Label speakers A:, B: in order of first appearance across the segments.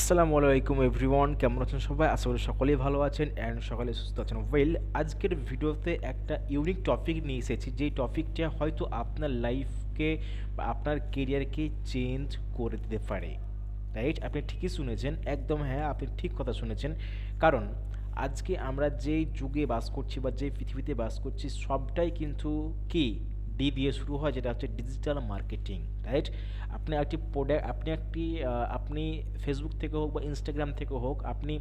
A: আসসালামু আলাইকুম এভরিওয়ান, কেমন আছেন সবাই? আশা করি সকলেই ভালো আছেন অ্যান্ড সকালে সুস্থ আছেন। ওয়েল আজকের ভিডিওতে একটা ইউনিক টপিক নিয়ে এসেছি। যেই টপিকটা হয়তো আপনার লাইফকে বা আপনার কেরিয়ারকে চেঞ্জ করে দিতে পারে। রাইট আপনি ঠিকই শুনেছেন। একদম হ্যাঁ আপনি ঠিক কথা শুনেছেন। কারণ, আজকে আমরা যেই যুগে বাস করছি বা যে পৃথিবীতে বাস করছি, সবটাই কিন্তু কি? ডি দিয়ে শুরু হয়, যেটা হচ্ছে ডিজিটাল মার্কেটিং রাইট আপনি একটি প্রোডাক্ট আপনি একটি আপনি ফেসবুক থেকে হোক বা ইনস্টাগ্রাম থেকে হোক, আপনি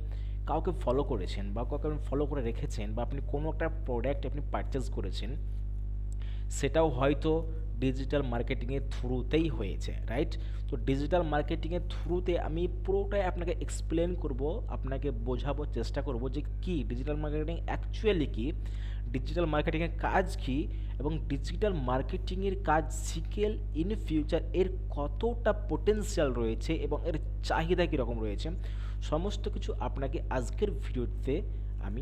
A: কাউকে ফলো করেছেন বা কাউকে আপনি ফলো করে রেখেছেন বা আপনি কোনো একটা প্রোডাক্ট আপনি পারচেস করেছেন, সেটাও হয়তো ডিজিটাল মার্কেটিংয়ের থ্রুতেই হয়েছে রাইট তো ডিজিটাল মার্কেটিংয়ের থ্রুতে আমি পুরোটাই আপনাকে এক্সপ্লেন করব, আপনাকে বোঝাবো, চেষ্টা করব যে কি ডিজিটাল মার্কেটিং অ্যাকচুয়ালি কি ডিজিটাল মার্কেটিংয়ের কাজ কি এবং ডিজিটাল মার্কেটিংয়ের কাজ শিখেল ইন ফিউচার এর কতটা পোটেনশিয়াল রয়েছে এবং এর চাহিদা কীরকম রয়েছে? সমস্ত কিছু আপনাকে আজকের ভিডিওতে আমি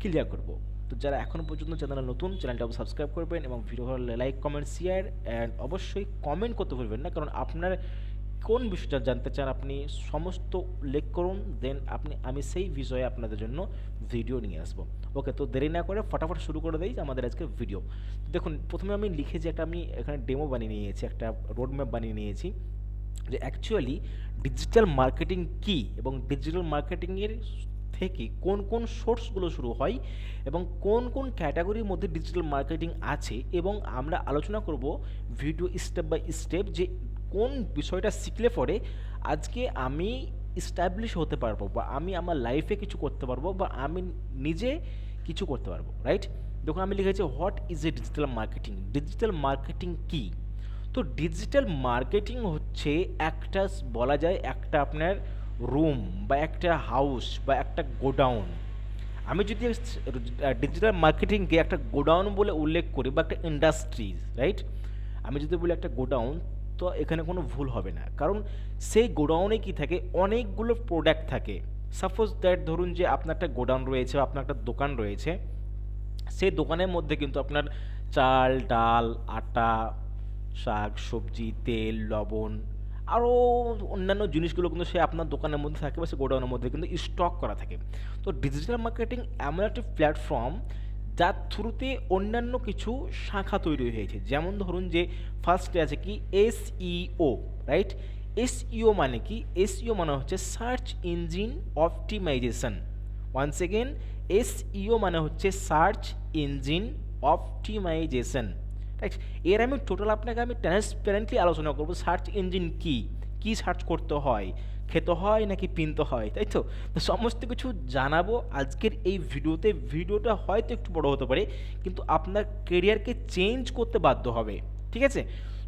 A: ক্লিয়ার করব। তো যারা এখনও পর্যন্ত চ্যানেলে নতুন চ্যানেলটা সাবস্ক্রাইব করবেন এবং ভিডিও ভালো লাইক কমেন্ট শেয়ার অ্যান্ড অবশ্যই কমেন্ট করতে ভুলবেন না, কারণ আপনার কোন বিষয়টা জানতে চান আপনি সমস্ত উল্লেখ করুন দেন আপনি, আমি সেই বিষয়ে আপনাদের জন্য ভিডিও নিয়ে আসব। ওকে, তো দেরি না করে ফটাফট শুরু করে দেই আমাদের আজকে ভিডিও দেখুন, প্রথমে আমি লিখে যে একটা আমি এখানে ডেমো বানিয়ে নিয়েছি, একটা রোড ম্যাপ বানিয়ে নিয়েছি যে অ্যাকচুয়ালি ডিজিটাল মার্কেটিং কী এবং ডিজিটাল মার্কেটিংয়ের থেকে কোন কোন সোর্সগুলো শুরু হয় এবং কোন কোন ক্যাটাগরির মধ্যে ডিজিটাল মার্কেটিং আছে এবং আমরা আলোচনা করব ভিডিও স্টেপ বাই স্টেপ যে কোন বিষয়টা শিখলে পরে আজকে আমি স্ট্যাবলিশ হতে পারব বা আমি আমার লাইফে কিছু করতে পারব বা আমি নিজে কিছু করতে পারব রাইট দেখুন আমি লিখেছি what is a digital marketing digital marketing কী? তো ডিজিটাল মার্কেটিং হচ্ছে একটা বলা যায় একটা আপনার রুম বা একটা হাউস বা একটা গোডাউন আমি যদি ডিজিটাল মার্কেটিংকে একটা গোডাউন বলে উল্লেখ করি বা একটা ইন্ডাস্ট্রিজ রাইট আমি যদি বলি একটা গোডাউন তো এখানে কোনো ভুল হবে না। কারণ সেই গোডাউনে কি থাকে? অনেকগুলো প্রোডাক্ট থাকে। সাপোজ দ্যাট ধরুন যে আপনার একটা গোডাউন রয়েছে বা আপনার একটা দোকান রয়েছে, সেই দোকানের মধ্যে কিন্তু আপনার চাল, ডাল, আটা, শাক, সবজি, তেল, লবণ, আরও অন্যান্য জিনিসগুলো কিন্তু সে আপনার দোকানের মধ্যে থাকে বা সে গোডাউনের মধ্যে কিন্তু স্টক করা থাকে। তো ডিজিটাল মার্কেটিং এমন একটি প্ল্যাটফর্ম যার থ্রুতে অন্যান্য কিছু শাখা তৈরি হয়েছে। যেমন ধরুন যে ফার্স্টে আছে কি এসইও রাইট এসইও মানে কি? এসইও মানে হচ্ছে search engine optimisation once again SEO মানে হচ্ছে সার্চ ইঞ্জিন অপটিমাইজেশন রাইট এর আমি টোটাল আপনাকে আমি ট্রান্সপারেন্টলি আলোচনা করব সার্চ ইঞ্জিন কি? কি সার্চ করতে হয়? খেতে হয় নাকি পিনতে হয়, তাই তো? সমস্ত কিছু জানাব আজকের এই ভিডিওতে। ভিডিওটা হয়তো একটু বড় হতে পারে, কিন্তু আপনার কেরিয়ারকে চেঞ্জ করতে বাধ্য হবে, ঠিক আছে?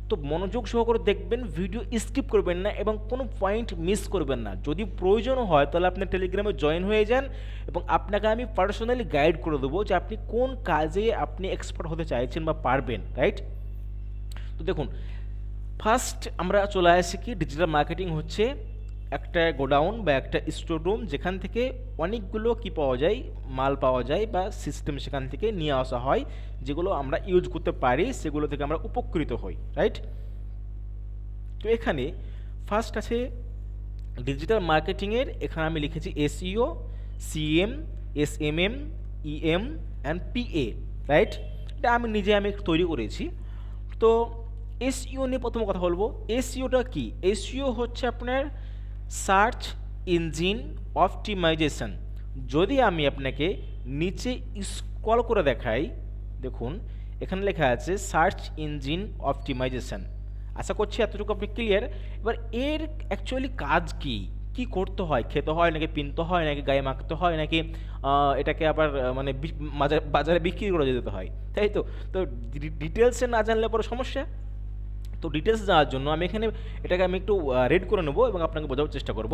A: তো মনোযোগ সহকারে দেখবেন ভিডিও স্কিপ করবেন না এবং কোনো পয়েন্ট মিস করবেন না। যদি প্রয়োজন হয়, তাহলে আপনি টেলিগ্রামে জয়েন হয়ে যান এবং আপনাকে আমি পার্সোনালি গাইড করে দেবো যে আপনি কোন কাজে আপনি এক্সপার্ট হতে চাইছেন বা পারবেন রাইট তো দেখুন ফার্স্ট আমরা চলে আসি কি? ডিজিটাল মার্কেটিং হচ্ছে একটা গোডাউন বা একটা স্টোর রুম যেখান থেকে অনেকগুলো কি পাওয়া যায়, মাল পাওয়া যায় বা সিস্টেম সেখান থেকে নিয়ে আসা হয়, যেগুলো আমরা ইউজ করতে পারি, সেগুলো থেকে আমরা উপকৃত হই রাইট তো এখানে ফার্স্ট আছে ডিজিটাল মার্কেটিংয়ের এখানে আমি লিখেছি E SEO CM S M M EM and PA right এটা আমি নিজে আমি তৈরি করেছি। তো এসইও নিয়ে প্রথম কথা বলব। এসইওটা কি? এসইও হচ্ছে আপনার সার্চ ইঞ্জিন অপটিমাইজেশন। যদি আমি আপনাকে নিচে স্ক্রল করে দেখাই, দেখুন, এখানে লেখা আছে সার্চ ইঞ্জিন অপটিমাইজেশন। আশা করছি এতটুকু আপনি ক্লিয়ার এবার এর অ্যাকচুয়ালি কাজ কি? কি করতে হয়? খেতে হয় নাকি পিনতে হয় নাকি গায়ে মাখতে হয় নাকি এটাকে আবার মানে বাজারে বিক্রি করে যেতে হয়? তাই তো? তো ডিটেলসে না জানলে পরে সমস্যা? তো ডিটেলস জানার জন্য আমি এখানে এটাকে আমি একটু রেড করে নেব এবং আপনাকে বোঝাবার চেষ্টা করব।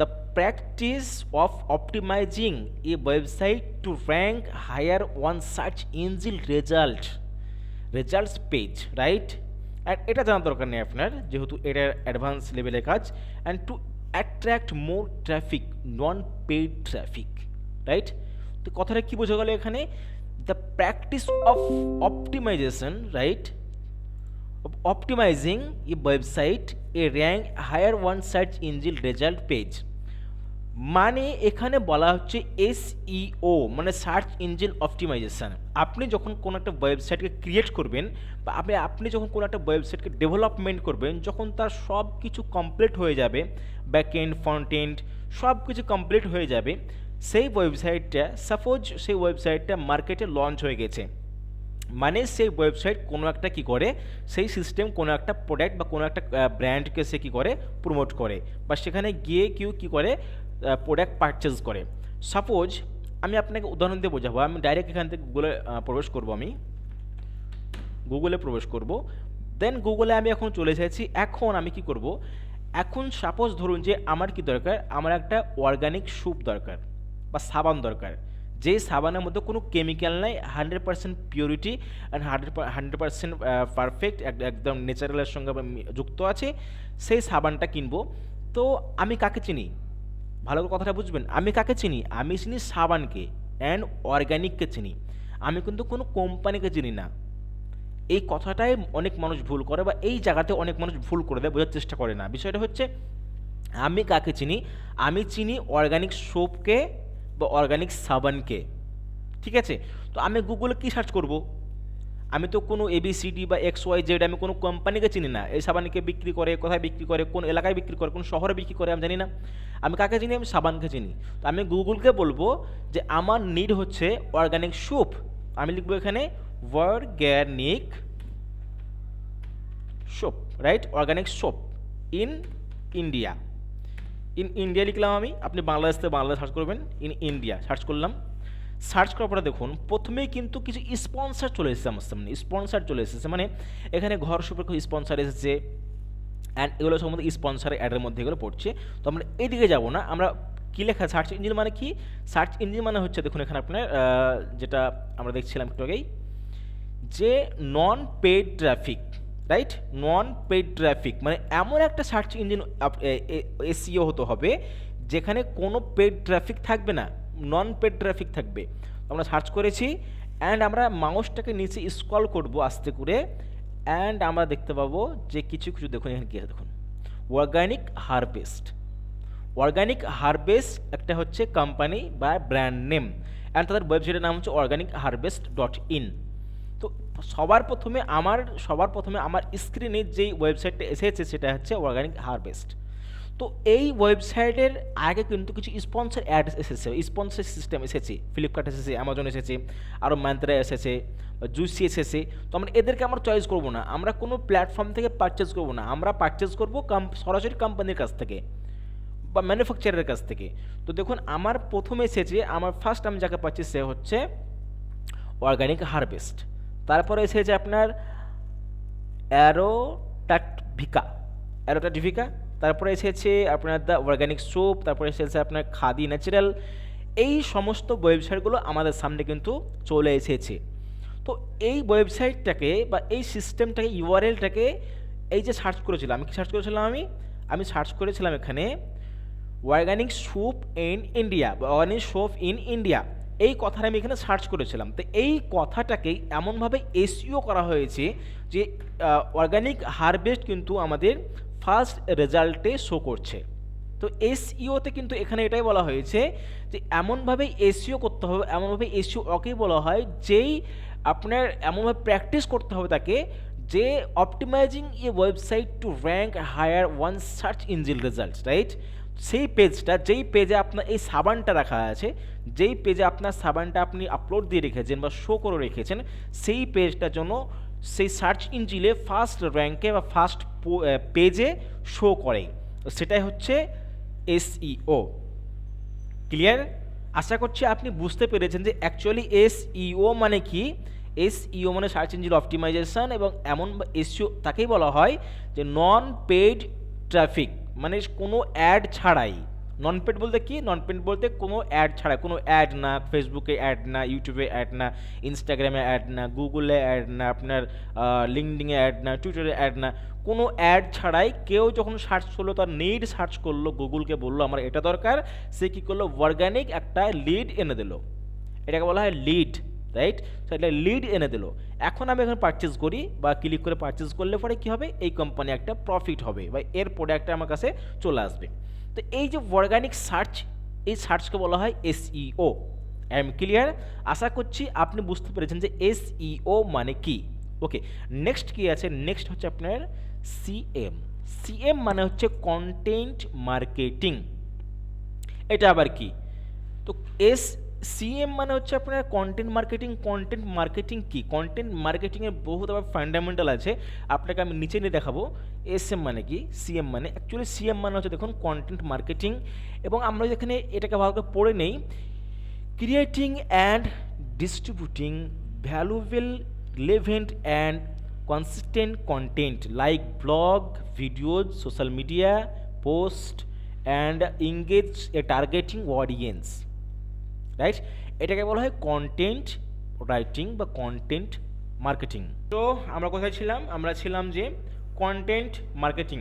A: The practice of optimizing a website to rank higher on search engine result results page right and এটা জানার দরকার নেই আপনার, যেহেতু এটা অ্যাডভান্স লেভেলের কাজ। And to attract more traffic non paid traffic right তো কথাটা কী বোঝা গেল এখানে? The practice of optimization right optimizing a website a rank higher on search engine result page মানে এখানে বলা হচ্ছে এসইও মানে সার্চ ইঞ্জিন অপটিমাইজেশান আপনি যখন কোনো একটা ওয়েবসাইটকে ক্রিয়েট করবেন, বা আপনি আপনি যখন কোনো একটা ওয়েবসাইটকে ডেভেলপমেন্ট করবেন, যখন তার সব কিছু কমপ্লিট হয়ে যাবে ব্যাক এন্ড ফ্রন্ট সব কিছু কমপ্লিট হয়ে যাবে, সেই ওয়েবসাইটটা সাপোজ সেই ওয়েবসাইটটা মার্কেটে লঞ্চ হয়ে গেছে। মানে সেই ওয়েবসাইট কোনো একটা কি করে? সেই সিস্টেম কোনো একটা প্রোডাক্ট বা কোনো একটা ব্র্যান্ডকে সে কী করে? প্রমোট করে বা সেখানে গিয়ে কেউ কী করে প্রোডাক্ট পারচেজ করে। সাপোজ আমি আপনাকে উদাহরণ দিয়ে বোঝাবো। আমি ডাইরেক্ট এখান থেকে গুগলে প্রবেশ করব আমি। গুগলে প্রবেশ করব। দেন গুগলে আমি এখন চলে এসেছি। এখন আমি কি করব? এখন সাপোজ ধরুন যে আমার কি দরকার? আমার একটা অর্গানিক স্যুপ দরকার বা সাবান দরকার। যে সাবানের মধ্যে কোনো কেমিক্যাল নাই, hundred percent purity and hundred hundred percent perfect একদম ন্যাচারালের সঙ্গে যুক্ত আছে। সেই সাবানটা কিনবো। তো আমি কাকে চিনি? ভালো করে কথাটা বুঝবেন। আমি কাকে চিনি? আমি চিনি সাবানকে অ্যান্ড অর্গ্যানিককে চিনি। আমি কিন্তু কোনো কোম্পানিকে চিনি না। এই কথাটাই অনেক মানুষ ভুল করে বা এই জায়গাতে অনেক মানুষ ভুল করে দেয়, বোঝার চেষ্টা করে না। বিষয়টা হচ্ছে, আমি কাকে চিনি? আমি চিনি অর্গানিক সোপকে বা অর্গানিক সাবানকে ঠিক আছে? তো আমি গুগলে কী সার্চ করব? আমি তো কোনো এবিসিডি বা এক্স ওয়াই জেড আমি কোনো কোম্পানিকে চিনি না। এই সাবানকে বিক্রি করে, কোথায় বিক্রি করে, কোন এলাকায় বিক্রি করে, কোন শহরে বিক্রি করে আমি জানি না। আমি কাকে চিনি? আমি সাবানকে চিনি। তো আমি গুগলকে বলব যে আমার নিড হচ্ছে অর্গানিক স্যুপ আমি লিখব এখানে organic soap right organic soap in India in India লিখলাম আমি, আপনি বাংলাদেশ থেকে বাংলাদেশ সার্চ করবেন ইন ইন্ডিয়া সার্চ করলাম। সার্চ করার পরে দেখুন, প্রথমেই কিন্তু কিছু স্পন্সার চলে এসেছে আমার সামনে স্পন্সার চলে এসেছে। মানে এখানে ঘর সুপেক্ষ স্পন্সার এসেছে অ্যান্ড এগুলো সম্বন্ধে স্পন্সার অ্যাডের মধ্যে এগুলো পড়ছে। তো আমরা এইদিকে যাব না, আমরা কী লেখা সার্চ ইঞ্জিন মানে কি? সার্চ ইঞ্জিন মানে হচ্ছে দেখুন এখানে আপনার যেটা আমরা দেখছিলাম একটু আগেই, যে non paid traffic right non paid traffic মানে এমন একটা সার্চ ইঞ্জিন এসিও হতে হবে, যেখানে কোনো পেড ট্রাফিক থাকবে না নন পেড ট্রাফিক থাকবে। আমরা সার্চ করেছি অ্যান্ড আমরা মাউসটাকে নিচে স্ক্রল করব আস্তে করে অ্যান্ড আমরা দেখতে পাবো যে কিছু কিছু দেখুন, এখানে কী দেখুন। অর্গানিক হারভেস্ট অর্গানিক হারভেস্ট একটা হচ্ছে কোম্পানি বা ব্র্যান্ড নেম অ্যান্ড তাদের ওয়েবসাইটের নাম হচ্ছে অর্গানিক হারভেস্ট ডট ইন তো সবার প্রথমে আমার, সবার প্রথমে আমার স্ক্রিনে যেই ওয়েবসাইটটা এসেছে সেটা হচ্ছে অর্গানিক হারভেস্ট তো এই ওয়েবসাইটের আগে কিন্তু কিছু স্পন্সর অ্যাড এসেছে স্পন্সর সিস্টেম এসেছে ফ্লিপকার্ট এসেছে অ্যামাজন এসেছে আরও ম্যান্ত্রা এসেছে জুসি এসেছে। তো আমরা এদেরকে আমরা চয়েস করব না, আমরা কোনো প্ল্যাটফর্ম থেকে পারচেস করব না, আমরা পারচেস করব সরাসরি কোম্পানির কাছ থেকে, বা ম্যানুফ্যাকচারের কাছ থেকে। তো দেখুন, আমার প্রথমে এসেছে, আমার ফার্স্ট আমি যাকে পাচ্ছি সে হচ্ছে অর্গানিক হারভেস্ট তারপরে এসেছে আপনার অ্যারোটাকভিকা অ্যারোটাকভিকা তারপরে এসেছে আপনার দ্য অর্গ্যানিক সোপ তারপরে এসেছে আপনার খাদি ন্যাচারাল। এই সমস্ত ওয়েবসাইটগুলো আমাদের সামনে কিন্তু চলে এসেছে। তো এই ওয়েবসাইটটাকে বা এই সিস্টেমটাকে, ইউআরএলটাকে এই যে সার্চ করেছিলাম, আমি কি সার্চ করেছিলাম আমি? আমি সার্চ করেছিলাম এখানে অর্গ্যানিক স্যুপ ইন ইন্ডিয়া বা অর্গানিক সোপ ইন ইন্ডিয়া এই কথাটা আমি এখানে সার্চ করেছিলাম। তো এই কথাটাকেই এমনভাবে এসইও করা হয়েছে যে অর্গানিক হারভেস্ট কিন্তু আমাদের ফার্স্ট রেজাল্টে শো করছে। তো এসইওতে কিন্তু এখানে এটাই বলা হয়েছে যে, এমনভাবে এসইও করতে হবে, এমনভাবে এসইও ওকেই বলা হয় যেই আপনার এমনভাবে প্র্যাকটিস করতে হবে তাকে যে optimizing a website to rank higher on search engine results right সেই পেজটা যেই পেজে আপনার এই সাবানটা রাখা আছে, যেই পেজে আপনার সাবানটা আপনি আপলোড দিয়ে রেখেছেন বা শো করে রেখেছেন, সেই পেজটার জন্য সেই সার্চ ইঞ্জিনে ফার্স্ট র্যাঙ্কে বা ফার্স্ট পেজে শো করে। সেটাই হচ্ছে এসইও ক্লিয়ার আশা করছি আপনি বুঝতে পেরেছেন যে অ্যাকচুয়ালি এসইও মানে কি? এসইও মানে সার্চ ইঞ্জিন অপটিমাইজেশন এবং এমন এসইও তাকেই বলা হয় যে নন পেড ট্রাফিক মানে কোনো অ্যাড ছাড়াই। নন পেড বলতে কি? নন পেড বলতে কোনো অ্যাড ছাড়া কোনো অ্যাড না ফেসবুকে অ্যাড না ইউটিউবে অ্যাড না ইনস্টাগ্রামে অ্যাড না গুগলে অ্যাড না, আপনার লিঙ্কডিংয়ে অ্যাড না টুইটারে অ্যাড না, কোনো অ্যাড ছাড়াই কেউ যখন সার্চ করল, তার নিড সার্চ করল গুগলকে বলল, আমার এটা দরকার। সে কী করল? অর্গ্যানিক একটা লিড এনে দিল। এটাকে বলা হয় লিড রাইট তো এটা লিড এনে দিল। এখন আমি এখানে পারচেস করি বা ক্লিক করে পারচেস করলে পরে কী হবে? এই কোম্পানি একটা প্রফিট হবে বা এর প্রোডাক্টটা আমার কাছে চলে আসবে। তো এই যে অর্গানিক সার্চ এই সার্চকে বলা হয় এসইও আই এম ক্লিয়ার আশা করছি আপনি বুঝতে পেরেছেন যে এসইও মানে কি। ওকে নেক্সট কি আছে? নেক্সট হচ্ছে আপনার সিএম সিএম মানে হচ্ছে কন্টেন্ট মার্কেটিং এটা আবার কি? তো এস সিএম মানে হচ্ছে আপনার কন্টেন্ট মার্কেটিং কন্টেন্ট মার্কেটিং কি? কন্টেন্ট মার্কেটিংয়ের বহুত আবার ফান্ডামেন্টাল আছে। আপনাকে আমি নিচে নিয়ে দেখাবো। এস এম মানে কি? সিএম মানে অ্যাকচুয়ালি সিএম মানে হচ্ছে দেখুন কন্টেন্ট মার্কেটিং এবং আমরা যেখানে এটাকে ভালো করে পড়ে নেই creating and distributing valuable relevant and consistent content like blog videos social media post and engage a targeting audience right এটাকে বলা হয় কন্টেন্ট রাইটিং বা কন্টেন্ট মার্কেটিং তো আমরা কোথায় ছিলাম? আমরা ছিলাম যে কন্টেন্ট মার্কেটিং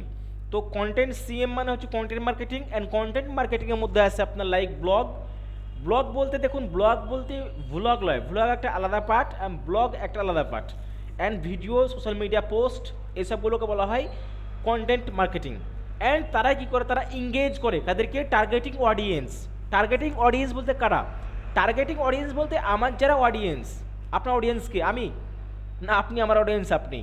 A: তো কন্টেন্ট সিএম মানে হচ্ছে কন্টেন্ট মার্কেটিং অ্যান্ড কন্টেন্ট মার্কেটিংয়ের মধ্যে আছে আপনার লাইক ব্লগ ব্লগ বলতে দেখুন ব্লগ বলতে ভ্লগ লয়। ভ্লগ একটা আলাদা পার্ট অ্যান্ড ব্লগ একটা আলাদা part and video social media post এসবগুলোকে বলা হয় কন্টেন্ট মার্কেটিং অ্যান্ড তারা কি করে? তারা ইংগেজ করে। তাদেরকে টার্গেটিং অডিয়েন্স টার্গেটিং অডিয়েন্স বলতে কারা? টার্গেটিং অডিয়েন্স বলতে আমার যারা অডিয়েন্স আপনার অডিয়েন্সকে আমি? না, আপনি, আমার অডিয়েন্স আপনি।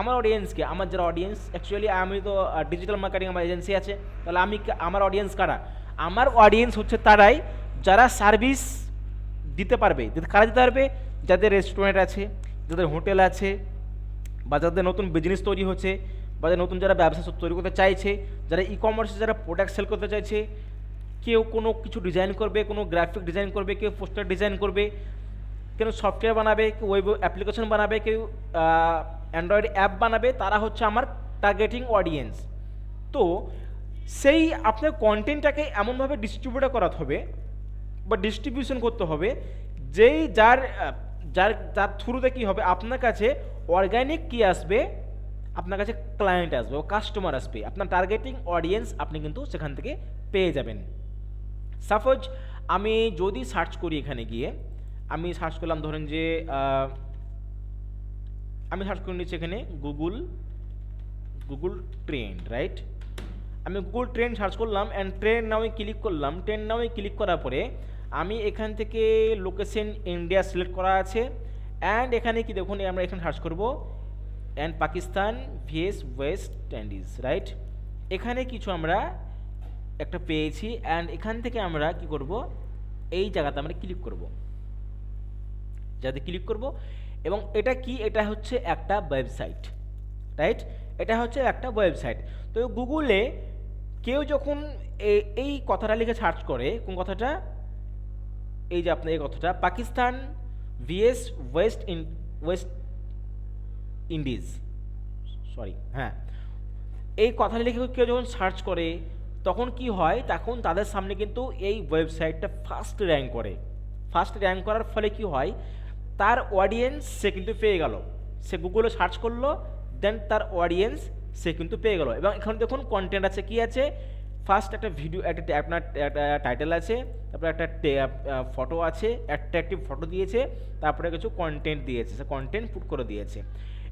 A: আমার অডিয়েন্সকে আমার যারা অডিয়েন্স অ্যাকচুয়ালি আমি তো ডিজিটাল মার্কেটিং আমার এজেন্সি আছে। তাহলে আমি আমার অডিয়েন্স কারা? আমার অডিয়েন্স হচ্ছে তারাই যারা সার্ভিস দিতে পারবে। কারা দিতে পারবে? যাদের রেস্টুরেন্ট আছে, যাদের হোটেল আছে, বা যাদের নতুন বিজনেস তৈরি হচ্ছে, বা যাদের নতুন যারা ব্যবসা তৈরি করতে চাইছে, যারা ই কমার্সে যারা প্রোডাক্ট সেল করতে চাইছে কেউ কোনো কিছু ডিজাইন করবে, কোনো গ্রাফিক ডিজাইন করবে, কেউ পোস্টার ডিজাইন করবে, কেউ সফটওয়্যার বানাবে, কেউ ওয়েব অ্যাপ্লিকেশন বানাবে, কেউ অ্যান্ড্রয়েড অ্যাপ বানাবে, তারা হচ্ছে আমার টার্গেটিং অডিয়েন্স তো সেই আপনার কন্টেন্টটাকে এমনভাবে ডিস্ট্রিবিউট করাতে হবে বা ডিস্ট্রিবিউশন করতে হবে যেই যার যার যার থ্রুতে কী হবে? আপনার কাছে অর্গানিক কি আসবে? আপনার কাছে ক্লায়েন্ট আসবে কাস্টমার আসবে। আপনার টার্গেটিং অডিয়েন্স আপনি কিন্তু সেখান থেকে পেয়ে যাবেন। সাপোজ আমি যদি সার্চ করি এখানে গিয়ে, আমি সার্চ করলাম ধরেন যে আমি সার্চ করে নিচ্ছি এখানে গুগল গুগল ট্রেন্ড রাইট আমি গুগল ট্রেন্ড সার্চ করলাম অ্যান্ড ট্রেন নামে ক্লিক করলাম। ট্রেন নামে ক্লিক করার পরে, আমি এখান থেকে লোকেশন ইন্ডিয়া সিলেক্ট করা আছে। অ্যান্ড এখানে কি দেখুন, আমরা এখানে সার্চ করব and Pakistan VS West Indies right এখানে কিছু আমরা একটা পেয়েছি অ্যান্ড এখান থেকে আমরা কি করব? এই জায়গাতে আমরা ক্লিক করব। যাতে ক্লিক করব, এবং এটা কি? এটা হচ্ছে একটা ওয়েবসাইট রাইট এটা হচ্ছে একটা ওয়েবসাইট তো গুগলে কেউ যখন এই কথাটা লিখে সার্চ করে, কোন কথাটা? এই যে আপনার এই কথাটা, Pakistan VS West in West Indies sorry হ্যাঁ। এই কথাটা লিখে কেউ যখন সার্চ করে তখন কি হয়? তখন তাদের সামনে কিন্তু এই ওয়েবসাইটটা ফার্স্ট র্যাঙ্ক করে। ফার্স্ট র্যাঙ্ক করার ফলে কি হয়? তার অডিয়েন্স সে কিন্তু পেয়ে গেল। সে গুগলে সার্চ করল দেন তার অডিয়েন্স সে কিন্তু পেয়ে গেল। এবং এখানে দেখুন কন্টেন্ট আছে, কি আছে? ফার্স্ট একটা ভিডিও একটা আপনার একটা টাইটেল আছে, তারপরে একটা ফটো আছে অ্যাট্রাকটিভ ফটো দিয়েছে, তারপরে কিছু কন্টেন্ট দিয়েছে। সে কন্টেন্ট পুট করে দিয়েছে।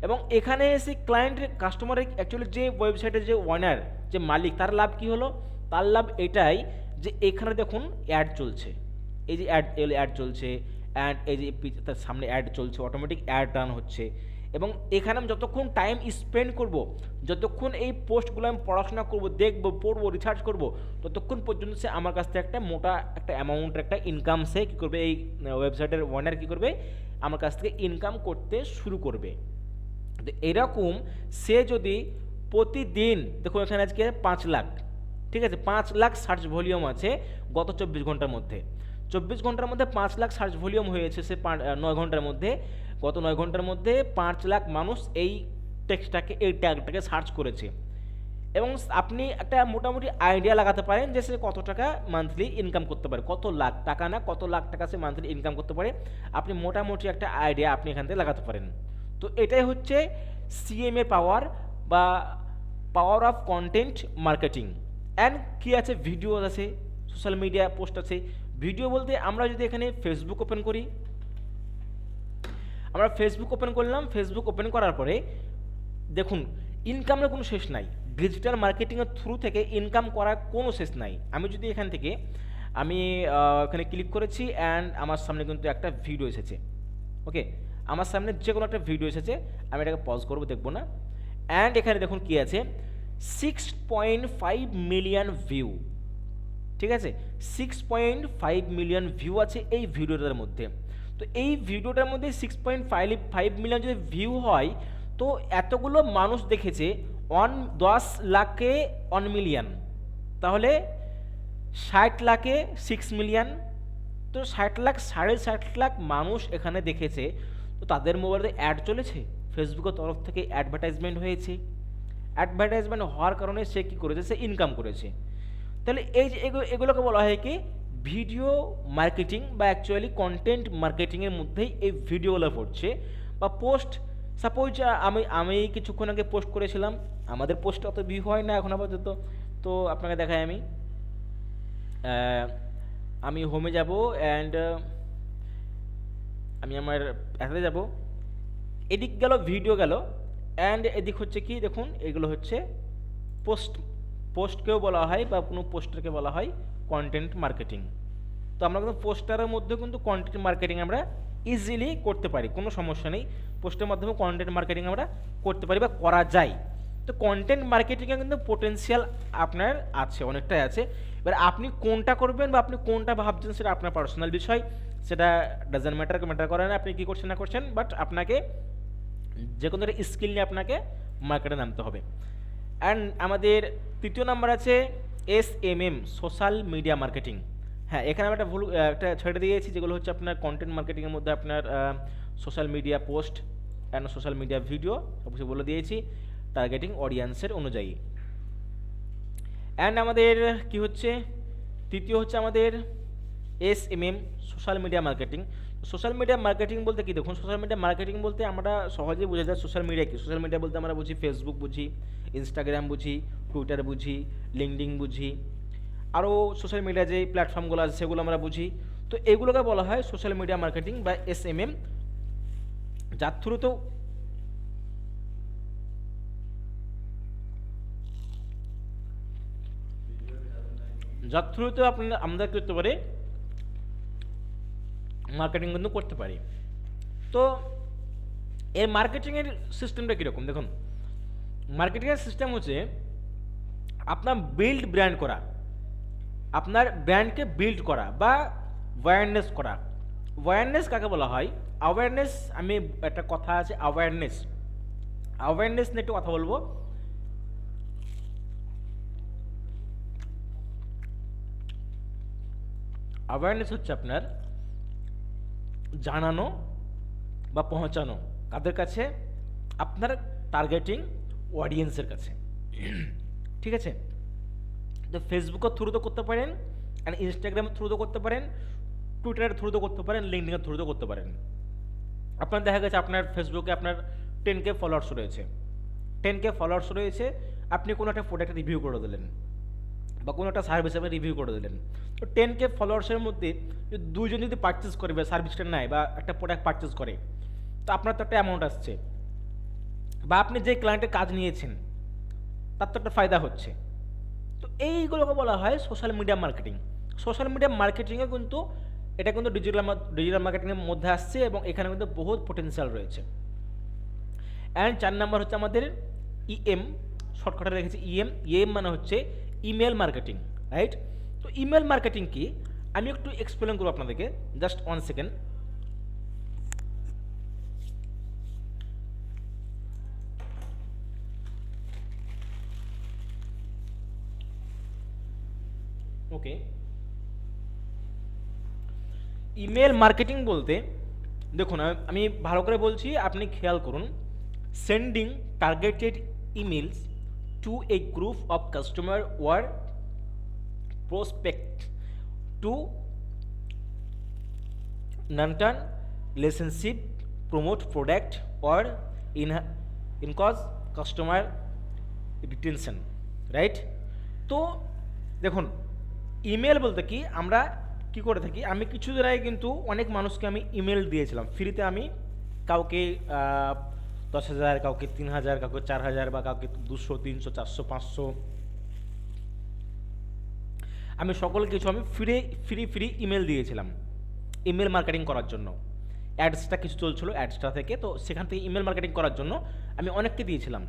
A: এবং এখানে এসে ক্লায়েন্টের কাস্টমারের অ্যাকচুয়ালি যে ওয়েবসাইটের যে ওনার যে মালিক, তার লাভ কি হলো? তার লাভ এটাই যে এখানে দেখুন অ্যাড চলছে। এই যে অ্যাড অ্যাড চলছে অ্যাড এই যে তার সামনে অ্যাড চলছে অটোমেটিক অ্যাড রান হচ্ছে। এবং এখানে আমি যতক্ষণ টাইম স্পেন্ড করব, যতক্ষণ এই পোস্টগুলো আমি পড়াশোনা করব, দেখব, পড়ব রিসার্চ করব, ততক্ষণ পর্যন্ত সে আমার কাছ থেকে একটা মোটা একটা অ্যামাউন্টের একটা ইনকাম সে কী করবে? এই ওয়েবসাইটের ওয়ানার কী করবে? আমার কাছ থেকে ইনকাম করতে শুরু করবে। এরকম সে যদি প্রতিদিন, দেখুন এখানে আজকে পাঁচ লাখ, ঠিক আছে? পাঁচ লাখ সার্চ ভলিউম আছে গত চব্বিশ ঘণ্টার মধ্যে। চব্বিশ ঘণ্টার মধ্যে পাঁচ লাখ সার্চ ভলিউম হয়েছে সে নয় ঘণ্টার মধ্যে। গত নয় ঘণ্টার মধ্যে পাঁচ লাখ মানুষ এই টেক্সটটাকে এই ট্যাগটাকে সার্চ করেছে। এবং আপনি একটা মোটামুটি আইডিয়া লাগাতে পারেন যে সে কত টাকা মান্থলি ইনকাম করতে পারে। কত লাখ টাকা না, কত লাখ টাকা সে মান্থলি ইনকাম করতে পারে। আপনি মোটামুটি একটা আইডিয়া আপনি এখান থেকে লাগাতে পারেন। তো এটাই হচ্ছে সিএমএ পাওয়ার বা power of content marketing and কী আছে? ভিডিও আছে সোশ্যাল মিডিয়া পোস্ট আছে। ভিডিও বলতে আমরা যদি এখানে ফেসবুক ওপেন করি, আমরা ফেসবুক ওপেন করলাম ফেসবুক ওপেন করার পরে দেখুন ইনকামের কোনো শেষ নাই। ডিজিটাল মার্কেটিংয়ের থ্রু থেকে ইনকাম করার কোনো শেষ নাই। আমি যদি এখান থেকে, আমি এখানে ক্লিক করেছি অ্যান্ড আমার সামনে কিন্তু একটা ভিডিও এসেছে। ওকে আমার সামনে যে কোনো একটা ভিডিও এসেছে, আমি এটাকে পজ করব, দেখব না। অ্যান্ড এখানে দেখুন কি আছে six point five million view ঠিক আছে? Six point five million view আছে এই ভিডিওটার মধ্যে। তো এই ভিডিওটার মধ্যে six point five five million যদি ভিউ হয়, তো এতগুলো মানুষ দেখেছে ওয়ান দশ লাখে ওয়ান মিলিয়ন তাহলে ষাট লাখে সিক্স মিলিয়ন তো ষাট লাখ, সাড়ে ষাট লাখ মানুষ এখানে দেখেছে। তো তাদের মোবাইলে অ্যাড চলেছে? ফেসবুকের তরফ থেকে অ্যাডভার্টাইজমেন্ট হয়েছে। অ্যাডভার্টাইজমেন্ট হওয়ার কারণে সে কী করেছে? সে ইনকাম করেছে। তাহলে এই যে এগুলো এগুলোকে বলা হয় কি? ভিডিও মার্কেটিং বা অ্যাকচুয়ালি কন্টেন্ট মার্কেটিংয়ের মধ্যেই এই ভিডিওগুলো পড়ছে বা পোস্ট সাপোজ আমি আমি কিছুক্ষণ আগে পোস্ট করেছিলাম। আমাদের পোস্ট অত ভিউ হয় না এখন আপাতত। তো আপনাকে দেখাই আমি। আমি হোমে যাব অ্যান্ড আমি আমার অ্যাপে যাব। এদিক গেল ভিডিও গেল অ্যান্ড এদিক হচ্ছে কি, দেখুন, এগুলো হচ্ছে পোস্ট পোস্টকেও বলা হয় বা কোনো পোস্টারকে বলা হয় কন্টেন্ট মার্কেটিং তো আমরা কিন্তু পোস্টারের মধ্যে কিন্তু কন্টেন্ট মার্কেটিং আমরা ইজিলি করতে পারি, কোনো সমস্যা নেই। পোস্টের মাধ্যমে কন্টেন্ট মার্কেটিং আমরা করতে পারি বা করা যায়। তো কন্টেন্ট মার্কেটিংয়ে কিন্তু পোটেন্সিয়াল আপনার আছে, অনেকটাই আছে। এবার আপনি কোনটা করবেন বা আপনি কোনটা ভাবছেন সেটা আপনার পার্সোনাল বিষয়। সেটা ডাজেন্ট ম্যাটার ম্যাটার করে না, আপনি কী করছেন না করছেন বাট আপনাকে যে কোনো একটা স্কিল নিয়ে আপনাকে মার্কেটে নামতে হবে। অ্যান্ড আমাদের তৃতীয় নাম্বার আছে S M M social media marketing হ্যাঁ এখানে আমি একটা ভুল একটা ছেড়ে দিয়েছি, যেগুলো হচ্ছে আপনার কন্টেন্ট মার্কেটিংয়ের মধ্যে আপনার social media post and social media video কিছু বলে দিয়েছি টার্গেটিং অডিয়েন্সের অনুযায়ী। অ্যান্ড আমাদের কি হচ্ছে? তৃতীয় হচ্ছে আমাদের S M M social media marketing social media marketing বলতে কি? দেখুন সোশ্যাল মিডিয়া মার্কেটিং বলতে আমরা সহজেই বোঝা যায় সোশ্যাল মিডিয়া কি? সোশ্যাল মিডিয়া বলতে আমরা বুঝি ফেসবুক বুঝি ইনস্টাগ্রাম বুঝি টুইটার বুঝি লিঙ্কডিং বুঝি। আরও সোশ্যাল মিডিয়া যে প্ল্যাটফর্মগুলো আছে, সেগুলো আমরা বুঝি। তো এগুলোকে বলা হয় সোশ্যাল মিডিয়া মার্কেটিং বা এস এম এম। যার থ্রুতেও যার থ্রুতে আপনার আমরা করতে পারি মার্কেটিং কিন্তু করতে পারি। তো এর মার্কেটিংয়ের সিস্টেমটা কীরকম? দেখুন মার্কেটিংয়ের সিস্টেম হচ্ছে আপনার বিল্ড ব্র্যান্ড করা, আপনার ব্র্যান্ডকে বিল্ড করা বা অ্যাওয়ারনেস করা। অ্যাওয়ারনেস কাকে বলা হয়? অ্যাওয়ারনেস আমি একটা কথা আছে অ্যাওয়ারনেস অ্যাওয়ারনেস নিয়ে একটু কথা বলব। অ্যাওয়ারনেস হচ্ছে আপনার জানানো বা পৌঁছানো কাদের কাছে? আপনার টার্গেটিং অডিয়েন্সের কাছে। ঠিক আছে? তো ফেসবুকের থ্রুতে করতে পারেন অ্যান্ড ইনস্টাগ্রামের থ্রুতে করতে পারেন টুইটারের থ্রুতে করতে পারেন লিঙ্কডিনের থ্রুতে করতে পারেন। আপনার দেখা গেছে আপনার ফেসবুকে আপনার টেন কে ফলোয়ার্স রয়েছে। টেন কে ফলোয়ার্স রয়েছে, আপনি কোনো একটা প্রোডাক্ট রিভিউ করে দিলেন। বা কোনো একটা সার্ভিস আপনি রিভিউ করে দিলেন। তো টেন কে ফলোয়ার্সের মধ্যে যদি দুজন যদি পারচেস করে বা সার্ভিসটা নেয় বা একটা প্রোডাক্ট পারচেস করে, তো আপনার তো একটা অ্যামাউন্ট আসছে। বা আপনি যে ক্লায়েন্টের কাজ নিয়েছেন, তার তো একটা ফায়দা হচ্ছে। তো এইগুলোকে বলা হয় social media marketing social media মার্কেটিংয়ে কিন্তু, এটা কিন্তু ডিজিটাল ডিজিটাল মার্কেটিংয়ের মধ্যে আসছে এবং এখানে কিন্তু বহুত পোটেন্সিয়াল রয়েছে। অ্যান্ড চার নাম্বার হচ্ছে আমাদের ইএম শর্টকাটে রেখেছি ইএম ইএম মানে হচ্ছে ইমেল মার্কেটিং রাইট তো ইমেল মার্কেটিং কি? আমি একটু এক্সপ্লেন করব আপনাদেরকে just one second okay email marketing বলতে, দেখুন, আমি- ভালো করে বলছি, আপনি খেয়াল করুন sending targeted emails to a group of customer or prospect to nurture relationship promote product or in increase customer retention right তো দেখুন ইমেল বলতে কি, আমরা কি করে থাকি, আমি কিছুদিন আগে কিন্তু অনেক মানুষকে আমি ইমেল দিয়েছিলাম। ফ্রিতে আমি কাউকে দশ হাজার, কাউকে তিন হাজার, কাউকে চার হাজার বা কাউকে দুশো, তিনশো, চারশো, পাঁচশো। আমি সকল কিছু আমি ফ্রি ফ্রি ফ্রি ইমেল দিয়েছিলাম। ইমেল মার্কেটিং করার জন্য। অ্যাডসটা কিছু চলছিল অ্যাডসটা থেকে। তো সেখান থেকে ইমেল মার্কেটিং করার জন্য আমি অনেককে দিয়েছিলাম।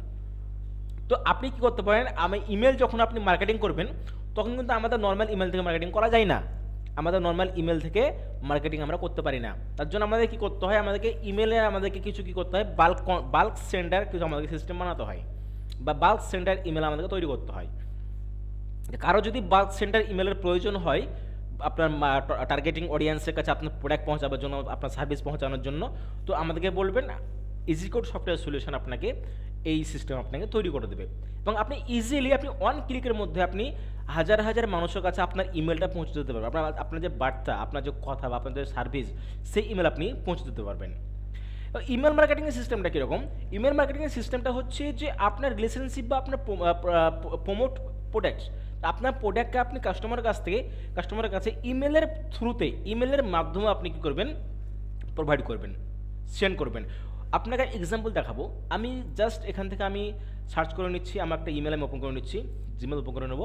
A: তো আপনি কি করতে পারেন, আমি ইমেল যখন আপনি মার্কেটিং করবেন, তখন কিন্তু আমাদের নর্মাল ইমেল থেকে মার্কেটিং করা যায় না। আমাদের নর্মাল ইমেল থেকে মার্কেটিং আমরা করতে পারি না। তার জন্য আমাদের কি করতে হয়? আমাদেরকে ইমেলে আমাদেরকে কিছু কি করতে হয়? বাল্ক বাল্ক সেন্ডার কিছু আমাদেরকে সিস্টেম বানাতে হয় বা বাল্ক সেন্ডার ইমেল আমাদেরকে তৈরি করতে হয়। কারও যদি বাল্ক সেন্টার ইমেলের প্রয়োজন হয়, আপনার টার্গেটিং অডিয়েন্সের কাছে আপনার প্রোডাক্ট পৌঁছাবার জন্য, আপনার সার্ভিস পৌঁছানোর জন্য, তো আমাদেরকে বলবেন ইজি কোড সফটওয়্যার সলিউশন আপনাকে এই সিস্টেম আপনাকে তৈরি করে দেবে। এবং আপনি ইজিলি আপনি ওয়ান ক্লিকের মধ্যে আপনি হাজার হাজার মানুষের কাছে আপনার ইমেলটা পৌঁছে দিতে পারবেন। আপনার আপনার যে বার্তা, আপনার যে কথা বা আপনার যে সার্ভিস সেই ইমেল আপনি পৌঁছে দিতে পারবেন। ইমেল মার্কেটিংয়ের সিস্টেমটা কীরকম? ইমেল মার্কেটিংয়ের সিস্টেমটা হচ্ছে যে আপনার রিলেশনশিপ বা আপনার প্রমোট প্রোডাক্টস আপনার প্রোডাক্টকে আপনি কাস্টমারের কাছ থেকে কাস্টমারের কাছে ইমেলের থ্রুতে ইমেলের মাধ্যমে আপনি কী করবেন? প্রোভাইড করবেন সেন্ড করবেন। আপনাকে এক্সাম্পল দেখাবো। আমি জাস্ট এখান থেকে আমি সার্চ করে নিচ্ছি, আমার একটা ইমেল আমি ওপেন করে নিচ্ছি। জিমেল ওপেন করে নেব।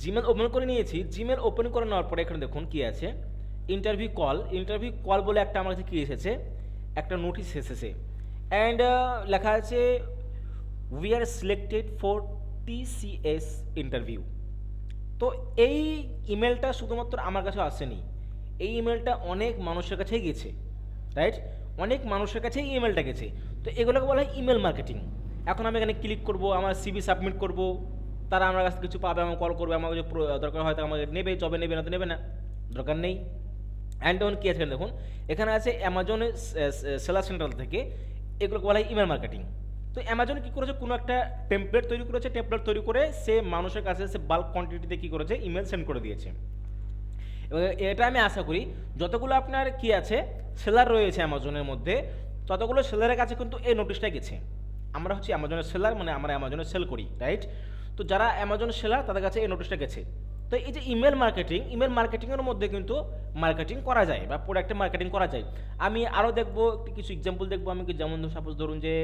A: জিমেল ওপেন করে নিয়েছি। জিমেল ওপেন করে নেওয়ার পরে এখানে দেখুন কী আছে। ইন্টারভিউ কল ইন্টারভিউ কল বলে একটা আমার কাছে কী এসেছে? একটা নোটিশ এসেছে। অ্যান্ড লেখা আছে we are selected for TCS interview তো এই ইমেলটা শুধুমাত্র আমার কাছে আসেনি। এই ইমেলটা অনেক মানুষের কাছে গেছে রাইট অনেক মানুষের কাছে এই ইমেলটা গেছে। তো এগুলোকে বলা হয় ইমেল মার্কেটিং এখন আমি এখানে ক্লিক করব, আমার সিবি সাবমিট করব, তারা আমার কাছে কিছু পাবে, আমাকে কল করবে আমার দরকার হয়তো আমাকে নেবে জবে নেবে, না তো নেবে না, দরকার নেই। অ্যান্ড তখন কী আছে দেখুন, এখানে আছে অ্যামাজনের সেলার সেন্টার থেকে, এগুলোকে বলা হয় ইমেল মার্কেটিং তো অ্যামাজন কী করেছে? কোনো একটা টেমপ্লেট তৈরি করেছে টেমপ্লেট তৈরি করে সে মানুষের কাছে সে বাল্ক কোয়ান্টিটিতে কী করেছে? ইমেল সেন্ড করে দিয়েছে। এবং এটা আমি আশা করি যতগুলো আপনার কি আছে সেলার রয়েছে অ্যামাজনের মধ্যে, ততগুলো সেলারের কাছে কিন্তু এই নোটিশটা গেছে। আমরা হচ্ছে অ্যামাজনের সেলার মানে আমরা অ্যামাজনে সেল করি রাইট তো যারা অ্যামাজন সেলার তাদের কাছে এই নোটিশটা গেছে। তো এই যে ইমেল মার্কেটিং ইমেল মার্কেটিংয়ের মধ্যে কিন্তু মার্কেটিং করা যায় বা প্রোডাক্টের মার্কেটিং করা যায়। আমি আরও দেখব কিছু এক্সাম্পল দেখব আমি, যেমন সাপোজ ধরুন যে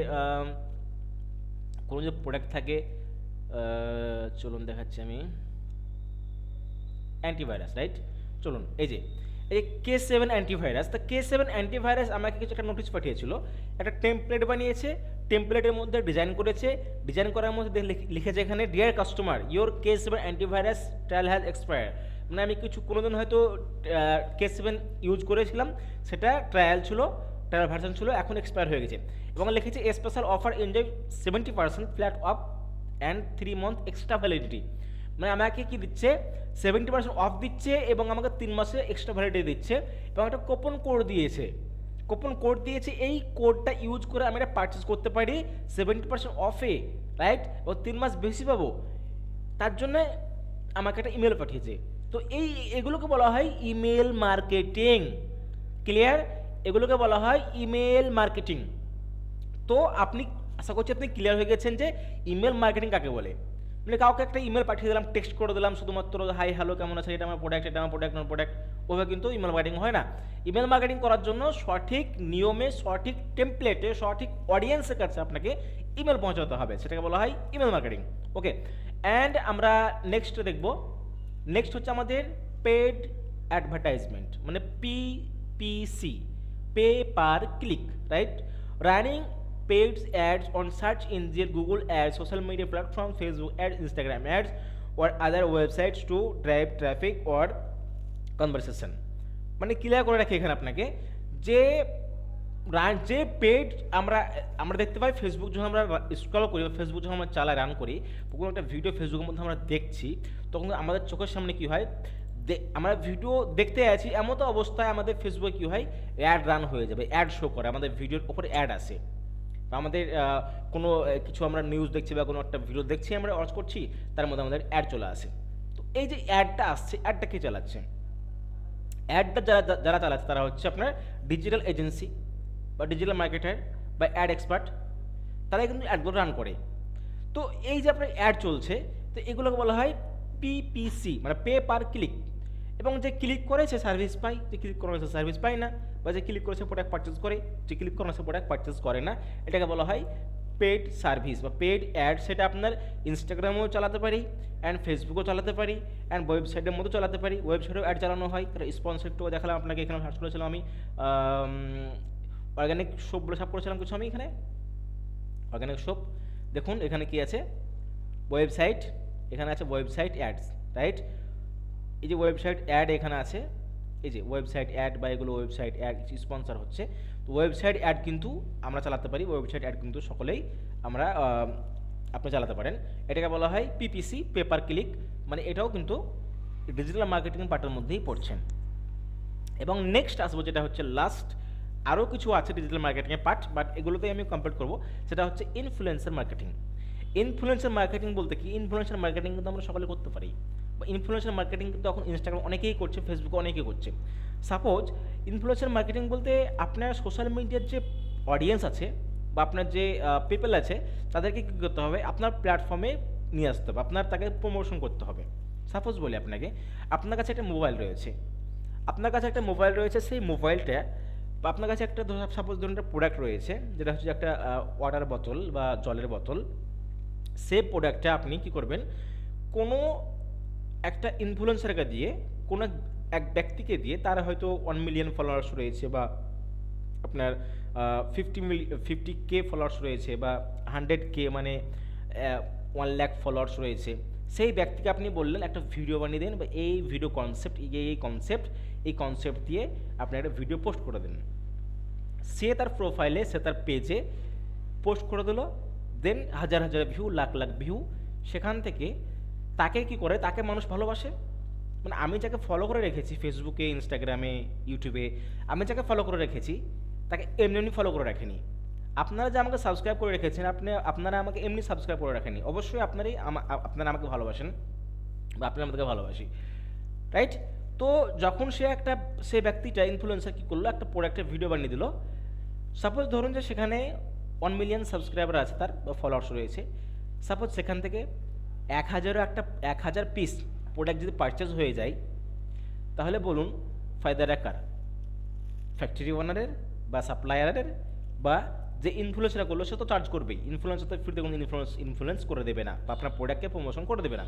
A: কোনো যে প্রোডাক্ট থাকে চলুন দেখাচ্ছি আমি। অ্যান্টিভাইরাস রাইট চলুন, এই যে, এই কে সেভেন অ্যান্টিভাইরাস তা কে সেভেন অ্যান্টিভাইরাস আমাকে কিছু একটা নোটিশ পাঠিয়েছিল। একটা টেমপ্লেট বানিয়েছে টেমপ্লেটের মধ্যে ডিজাইন করেছে। ডিজাইন করার মধ্যে লিখেছে এখানে dear customer your K seven antivirus trial has expire মানে আমি কিছু, কোনোদিন হয়তো কে সেভেন ইউজ করেছিলাম, সেটা ট্রায়াল ছিল ট্রায়াল ভার্সন ছিল, এখন এক্সপায়ার হয়ে গেছে। এবং লিখেছে special offer enjoy seventy percent flat off and three month extra validity মানে আমাকে কি দিচ্ছে? সেভেন্টি পার্সেন্ট অফ দিচ্ছে এবং আমাকে তিন মাসে এক্সট্রা ভ্যালিডিটি দিচ্ছে এবং একটা কোপন কোড দিয়েছে। কোপন কোড দিয়েছে, এই কোডটা ইউজ করে আমি এটা পারচেস করতে পারি সেভেন্টি পার্সেন্ট অফে রাইট ও তিন মাস বেশি পাবো। তার জন্যে আমাকে একটা ইমেল পাঠিয়েছে। তো এই, এগুলোকে বলা হয় ইমেল মার্কেটিং ক্লিয়ার এগুলোকে বলা হয় ইমেল মার্কেটিং তো আপনি আশা করছি আপনি ক্লিয়ার হয়ে গেছেন যে ইমেল মার্কেটিং কাকে বলে? মানে কাউকে একটা ইমেল পাঠিয়ে দিলাম টেক্সট করে দিলাম, শুধুমাত্র হাই হ্যালো কেমন আছে এটা আমার প্রোডাক্ট এটা আমার প্রোডাক্ট আমার প্রোডাক্ট ওভাবে কিন্তু ইমেল মার্কেটিং হয় না। ইমেল মার্কেটিং করার জন্য সঠিক নিয়মে, সঠিক টেমপ্লেটে সঠিক অডিয়েন্সের কাছে আপনাকে ইমেল পৌঁছাতে হবে, সেটাকে বলা হয় ইমেল মার্কেটিং ওকে অ্যান্ড আমরা নেক্সট দেখব। নেক্সট হচ্ছে আমাদের পেড অ্যাডভার্টাইজমেন্ট মানে PPC pay per click right running paid ads on search engine, google ads, social media platform, facebook ads, instagram ads, or other websites to drive traffic or conversation. মানে clear করে রাখি এখানে আপনাকে। যে যে paid আমরা আমরা দেখতে পাই ফেসবুক যখন আমরা স্ক্রল করি বা ফেসবুক যখন আমরা চালা রান করি কোনো একটা ভিডিও ফেসবুকের মধ্যে আমরা দেখছি, তখন আমাদের চোখের সামনে কী হয়? আমরা ভিডিও দেখতে আছি এমন তো অবস্থায় আমাদের ফেসবুকে কী হয়? অ্যাড রান হয়ে যাবে অ্যাড শো করে, আমাদের ভিডিওর ওপরে অ্যাড আসে। আমাদের কোনো কিছু আমরা নিউজ দেখছি বা কোনো একটা ভিডিও দেখছি, আমরা ওয়াচ করছি, তার মধ্যে আমাদের অ্যাড চলে আসে। তো এই যে অ্যাডটা আসছে অ্যাডটা কে চালাচ্ছে? অ্যাডটা যারা যারা চালাচ্ছে, তারা হচ্ছে আপনার ডিজিটাল এজেন্সি বা ডিজিটাল মার্কেটার বা অ্যাড এক্সপার্ট তারাই কিন্তু অ্যাডগুলো রান করে। তো এই যে আপনার অ্যাড চলছে, তো এগুলোকে বলা হয় পিপিসি মানে পে পার ক্লিক এবং যে ক্লিক করে সে সার্ভিস পায় যে ক্লিক করে সে সার্ভিস পায় না, বা যে ক্লিক করে সে প্রোডাক্ট পারচেস করে, যে ক্লিক করে সে প্রোডাক্ট পারচেস করে না, এটাকে বলা হয় পেড সার্ভিস বা পেড অ্যাড সেটা আপনার ইনস্টাগ্রামেও চালাতে পারি অ্যান্ড ফেসবুকও চালাতে পারি অ্যান্ড ওয়েবসাইটের মধ্যেও চালাতে পারি ওয়েবসাইটেও অ্যাড চালানো হয়। তার স্পন্সরটাও দেখালাম, আপনাকে এখানে সার্চ করেছিলাম আমি অর্গ্যানিক সোপ বলে সার্চ করেছিলাম কিছু আমি এখানে অর্গ্যানিক সোপ দেখুন এখানে কি আছে ওয়েবসাইট এখানে আছে ওয়েবসাইট অ্যাডস রাইট এই যে ওয়েবসাইট অ্যাড এখানে আছে, এই যে ওয়েবসাইট অ্যাড বা এগুলো ওয়েবসাইট অ্যাড স্পন্সর হচ্ছে, তো ওয়েবসাইট অ্যাড কিন্তু আমরা চালাতে পারি ওয়েবসাইট অ্যাড কিন্তু সকলেই আমরা আপনি চালাতে পারেন। এটাকে বলা হয় পিপিসি পেপার ক্লিক মানে এটাও কিন্তু ডিজিটাল মার্কেটিং পার্টের মধ্যেই পড়ছেন এবং নেক্সট আসব যেটা হচ্ছে লাস্ট আরও কিছু আছে ডিজিটাল মার্কেটিংয়ের পার্ট বাট এগুলোতেই আমি কমপ্লিট করব, সেটা হচ্ছে ইনফ্লুয়েন্সার মার্কেটিং ইনফ্লুয়েন্সার মার্কেটিং বলতে কি? ইনফ্লুয়েন্সার মার্কেটিং কিন্তু আমরা সকলে করতে পারি। ইনফ্লুয়েন্সার মার্কেটিং কিন্তু এখন ইনস্টাগ্রাম অনেকেই করছে ফেসবুকে অনেকেই করছে। সাপোজ ইনফ্লুয়েন্সার মার্কেটিং বলতে আপনার সোশ্যাল মিডিয়ার যে অডিয়েন্স আছে বা আপনার যে পিপল আছে, তাদেরকে কী করতে হবে? আপনার প্ল্যাটফর্মে নিয়ে আসতে হবে, আপনার তাকে প্রমোশন করতে হবে। সাপোজ বলি আপনাকে, আপনার কাছে একটা মোবাইল রয়েছে। আপনার কাছে একটা মোবাইল রয়েছে, সেই মোবাইলটা বা আপনার কাছে একটা সাপোজ ধরুন একটা প্রোডাক্ট রয়েছে, যেটা হচ্ছে একটা ওয়াটার বোতল বা জলের বোতল সেই প্রোডাক্টটা আপনি কি করবেন? কোনো একটা ইনফ্লুয়েন্সারকে দিয়ে, কোনো এক ব্যক্তিকে দিয়ে তার হয়তো ওয়ান মিলিয়ন ফলোয়ার্স রয়েছে বা আপনার fifty milli fifty K followers রয়েছে বা হান্ড্রেড কে মানে ওয়ান ল্যাক ফলোয়ার্স রয়েছে। সেই ব্যক্তিকে আপনি বললেন, একটা ভিডিও বানিয়ে দিন বা এই ভিডিও কনসেপ্ট এই এই কনসেপ্ট এই কনসেপ্ট দিয়ে আপনি একটা ভিডিও পোস্ট করে দিন। সে তার প্রোফাইলে সে তার পেজে পোস্ট করে দিল দেন হাজার হাজার ভিউ লাখ লাখ ভিউ সেখান থেকে তাকে কি করে? তাকে মানুষ ভালোবাসে? মানে আমি যাকে ফলো করে রেখেছি ফেসবুকে ইনস্টাগ্রামে ইউটিউবে আমি যাকে ফলো করে রেখেছি, তাকে এমনি এমনি ফলো করে রাখেনি। আপনারা যে আমাকে সাবস্ক্রাইব করে রেখেছেন, আপনি, আপনারা আমাকে এমনি সাবস্ক্রাইব করে রাখেনি অবশ্যই আপনারই আপনারা আমাকে ভালোবাসেন বা আপনি আমাদেরকে ভালোবাসি। রাইট তো যখন সে একটা, সে ব্যক্তিটা ইনফ্লুয়েন্সার কী করল? একটা প্রোডাক্টের ভিডিও বানিয়ে দিল। সাপোজ ধরুন যে সেখানে ওয়ান মিলিয়ন সাবস্ক্রাইবার আছে তার ফলোয়ার্স রয়েছে। সাপোজ সেখান থেকে এক হাজারও একটা, এক হাজার পিস প্রোডাক্ট যদি পারচেজ হয়ে যায়, তাহলে বলুন ফায়দাটা কার? ফ্যাক্টরি ওনারের বা সাপ্লায়ারের বা যে ইনফ্লুয়েন্সরা করল, সে তো চার্জ করবেই। ইনফ্লুয়েন্সার তো ফ্রিতে কোনো ইনফ্লুয়েন্স ইনফ্লুয়েন্স করে দেবে না বা আপনার প্রোডাক্টকে প্রমোশন করে দেবে না।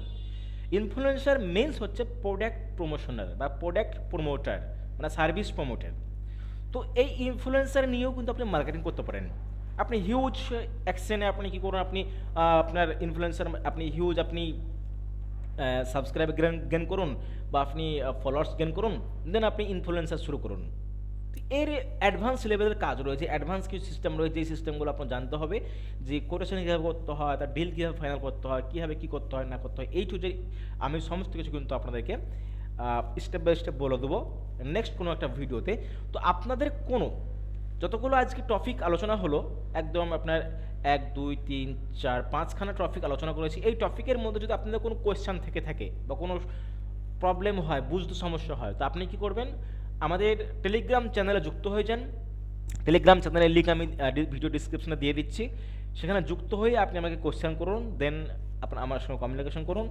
A: ইনফ্লুয়েন্সার মেন্স হচ্ছে প্রোডাক্ট প্রমোশনার বা প্রোডাক্ট প্রমোটার মানে সার্ভিস প্রমোটার তো এই ইনফ্লুয়েন্সার নিয়েও কিন্তু আপনি মার্কেটিং করতে পারেন। আপনি হিউজ অ্যাকশনে আপনি কী করুন, আপনি আপনার ইনফ্লুয়েন্সার আপনি হিউজ আপনি সাবস্ক্রাইব গেন করুন বা আপনি ফলোয়ার্স গেন করুন দেন আপনি ইনফ্লুয়েন্সার শুরু করুন। এর অ্যাডভান্স লেভেলের কাজ রয়েছে অ্যাডভান্স কিছু সিস্টেম রয়েছে এই সিস্টেমগুলো আপনার জানতে হবে, যে কোটেশন কীভাবে করতে হয়, তার ডিল কীভাবে ফাইনাল করতে হয়, কীভাবে কী করতে হয়, না করতে হয় এই যে আমি সমস্ত কিছু কিন্তু আপনাদেরকে স্টেপ বাই স্টেপ বলে দেবো। নেক্সট কোনো একটা ভিডিওতে তো আপনাদের কোনো যতগুলো আজকে টপিক আলোচনা হলো, একদম আপনার এক, দুই, তিন, চার, পাঁচখানা টপিক আলোচনা করেছি। এই টপিকের মধ্যে যদি আপনাদের কোনো কোয়েশ্চান থেকে থাকে বা কোনো প্রবলেম হয়, বুঝতে সমস্যা হয়, তো আপনি কি করবেন? আমাদের টেলিগ্রাম চ্যানেলে যুক্ত হয়ে যান। টেলিগ্রাম চ্যানেলের লিঙ্ক আমি ভিডিও ডিসক্রিপশনে দিয়ে দিচ্ছি। সেখানে যুক্ত হয়ে আপনি আমাকে কোশ্চেন করুন দেন আপনার আমার সঙ্গে কমিউনিকেশন করুন।